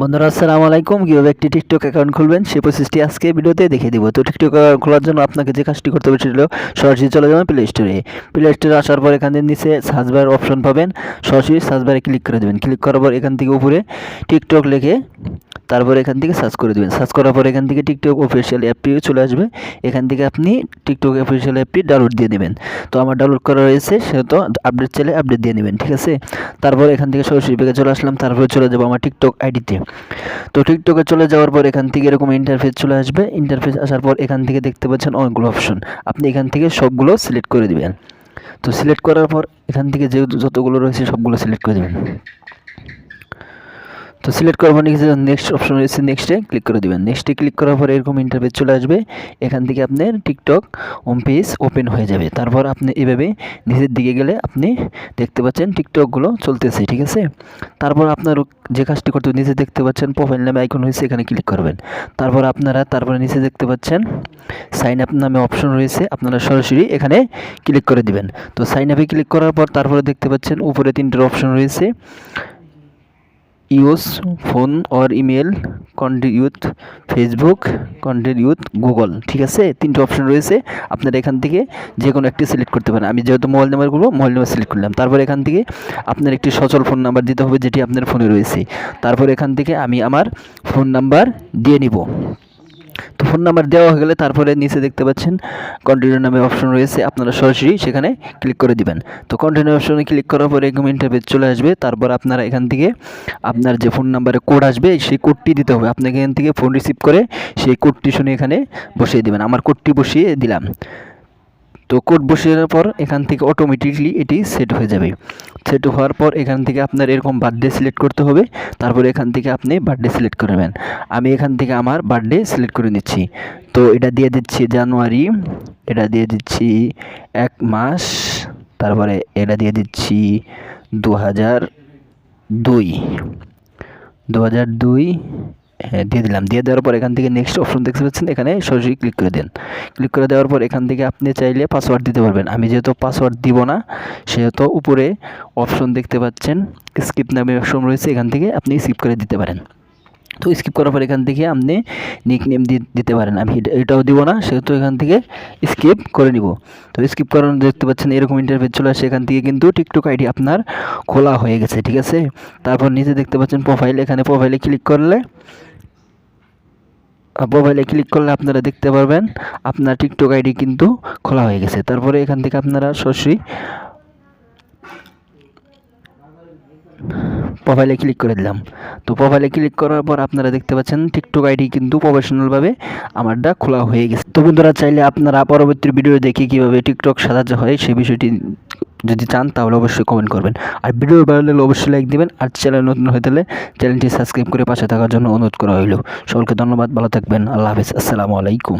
বন্ধুরা, আসসালামু আলাইকুম। কীভাবে একটি টিকটক অ্যাকাউন্ট খুলবেন? সেই প্রসেসটি আজকে ভিডিওতে দেখিয়ে দিব। তো টিকটক অ্যাকাউন্ট খোলার জন্য আপনাকে যে কাজটি করতে হবে, সেটা হলো সরাসরি চলে যাবেন প্লে স্টোরে প্লে স্টোরে আসার পর এখানে নিচে সার্চ বার অপশন পাবেন। সরাসরি সার্চ বারে ক্লিক করে দেবেন। ক্লিক করার পর এখান থেকে উপরে টিকটক লিখে তারপর এখান থেকে সার্চ করে দেবেন। সার্চ করার পর এখান থেকে টিকটক অফিসিয়াল অ্যাপটিও চলে আসবে। এখান থেকে আপনি টিকটক অফিসিয়াল অ্যাপটি ডাউনলোড দিয়ে দেবেন তো আমার ডাউনলোড করা রয়েছে সেহেতু আপডেট চাইলে আপডেট দিয়ে নেবেন, ঠিক আছে? তারপর এখান থেকে সরাসরি পেকে চলে আসলাম। তারপরে চলে যাব আমার টিকটক আইডিতে তো টিকটকে চলে যাওয়ার পর এখান থেকে এরকম ইন্টারফেস চলে আসবে। ইন্টারফেস আসার পর এখান থেকে দেখতে পাচ্ছেন অনেকগুলো অপশন আপনি এখান থেকে সবগুলো সিলেক্ট করে দিবেন। তো সিলেক্ট করার পর এখান থেকে যে যতগুলো রয়েছে সবগুলো সিলেক্ট করে দেবেন। তো সিলেক্ট করার পর নেক্সট অপশন রয়েছে নেক্সটে ক্লিক করে দেবেন। নেক্সটে ক্লিক করার পর এরকম ইন্টারফেস চলে আসবে। এখান থেকে আপনার টিকটক হোম পেজ ওপেন হয়ে যাবে। তারপর আপনি এভাবে নিচের দিকে গেলে আপনি দেখতে পাচ্ছেন টিকটকগুলো চলতেছে, ঠিক আছে? তারপর আপনার যে কাজটি করতে নিচে দেখতে পাচ্ছেন প্রোফাইল নামে আইকন হয়েছে এখানে ক্লিক করবেন। তারপর আপনারা, তারপরে নিচে দেখতে পাচ্ছেন সাইন আপ নামে অপশন রয়েছে, আপনারা সরাসরি এখানে ক্লিক করে দিবেন। তো সাইন আপে ক্লিক করার পর তারপরে দেখতে পাচ্ছেন উপরে তিনটের অপশন রয়েছে। Use phone or email continue with Facebook continue with Google ঠিক আছে? তিনটে অপশন রয়েছে। আপনারা এখান থেকে যে কোনো একটি সিলেক্ট করতে পারেন। আমি যেহেতু মোবাইল নাম্বার করব মোবাইল নাম্বার সিলেক্ট করলাম। তারপর এখান থেকে আপনার একটি সচল ফোন নাম্বার দিতে হবে, যেটি আপনার ফোনে রয়েছে। তারপর এখান থেকে আমি আমার ফোন নাম্বার দিয়ে নিব। তো ফোন নাম্বার দেওয়া হয়ে গেলে তারপরে নিচে দেখতে পাচ্ছেন কন্টিনিউ নামে অপশন রয়েছে, আপনারা সরাসরি সেখানে ক্লিক করে দিবেন। তো কন্টিনিউ অপশনে ক্লিক করার পরে এরকম ইন্টারভেজ চলে আসবে, তারপর আপনারা এখান থেকে আপনার যে ফোন নাম্বারে কোড আসবে, সেই কোডটি দিতে হবে। আপনাকে এখান থেকে ফোন রিসিভ করে সেই কোডটি শুনে এখানে বসিয়ে দেবেন। আমার কোডটি বসিয়ে দিলাম। তো কোড বসিয়ে দেওয়ার পর এখান থেকে অটোমেটিকলি এটি সেট হয়ে যাবে। সেট হওয়ার পর এখান থেকে আপনার এরকম বার্থডে সিলেক্ট করতে হবে। তারপর এখান থেকে আপনি বার্থডে সিলেক্ট করবেন আমি এখান থেকে আমার বার্থডে সিলেক্ট করে নিচ্ছি। তো এটা দিয়ে দিচ্ছি জানুয়ারি, এটা দিয়ে দিচ্ছি এক মাস, তারপরে এটা দিয়ে দিচ্ছি দু হাজার দুই। দু হাজার দুই হ্যাঁ দিয়ে দিলাম। দিয়ে দেওয়ার পর এখান থেকে নেক্সট অপশন দেখতে পাচ্ছেন, এখানে সরাসরি ক্লিক করে দেন। ক্লিক করে দেওয়ার পর এখান থেকে আপনি চাইলে পাসওয়ার্ড দিতে পারবেন। আমি যেহেতু পাসওয়ার্ড দিব না, সেহেতু উপরে অপশন দেখতে পাচ্ছেন স্কিপ নামে অপশন রয়েছে, এখান থেকে আপনি স্কিপ করে দিতে পারেন। তো স্কিপ করার পর এখান থেকে আপনি নিক নেম দিতে পারেন। আমি এটা- এটাও দিব না, সেহেতু এখান থেকে স্কিপ করে নিব। তো স্কিপ করানো দেখতে পাচ্ছেন এরকম ইন্টারফেস চলে আসে। এখান থেকে কিন্তু টিকটক আইডি আপনার খোলা হয়ে গেছে, ঠিক আছে? তারপর নিচে দেখতে পাচ্ছেন প্রোফাইল এখানে প্রোফাইলে ক্লিক করলে মোবাইলে ক্লিক করলে আপনারা দেখতে পারবেন, আপনার টিকটক আইডি কিন্তু খোলা হয়ে গেছে। তারপরে এখান থেকে আপনারা সরাসরি প্রোফাইলে ক্লিক করে দিলাম। তো প্রোফাইলে ক্লিক করার পর আপনারা দেখতে পাচ্ছেন টিকটক আইডি কিন্তু প্রফেশনালভাবে আমারটা খোলা হয়ে গেছে। তো বন্ধুরা, চাইলে আপনারা পরবর্তী ভিডিও দেখে কীভাবে টিকটক সাজাতে হয় সেই বিষয়টি যদি চান, তাহলে অবশ্যই কমেন্ট করবেন। আর ভিডিও ভালো লাগলে অবশ্যই লাইক দিবেন। আর চ্যানেল নতুন হয়ে থাকলে চ্যানেলটি সাবস্ক্রাইব করে পাশে থাকার জন্য অনুরোধ করা হইল। সকলকে ধন্যবাদ, ভালো থাকবেন। আল্লাহ হাফিজ। আসসালামু আলাইকুম।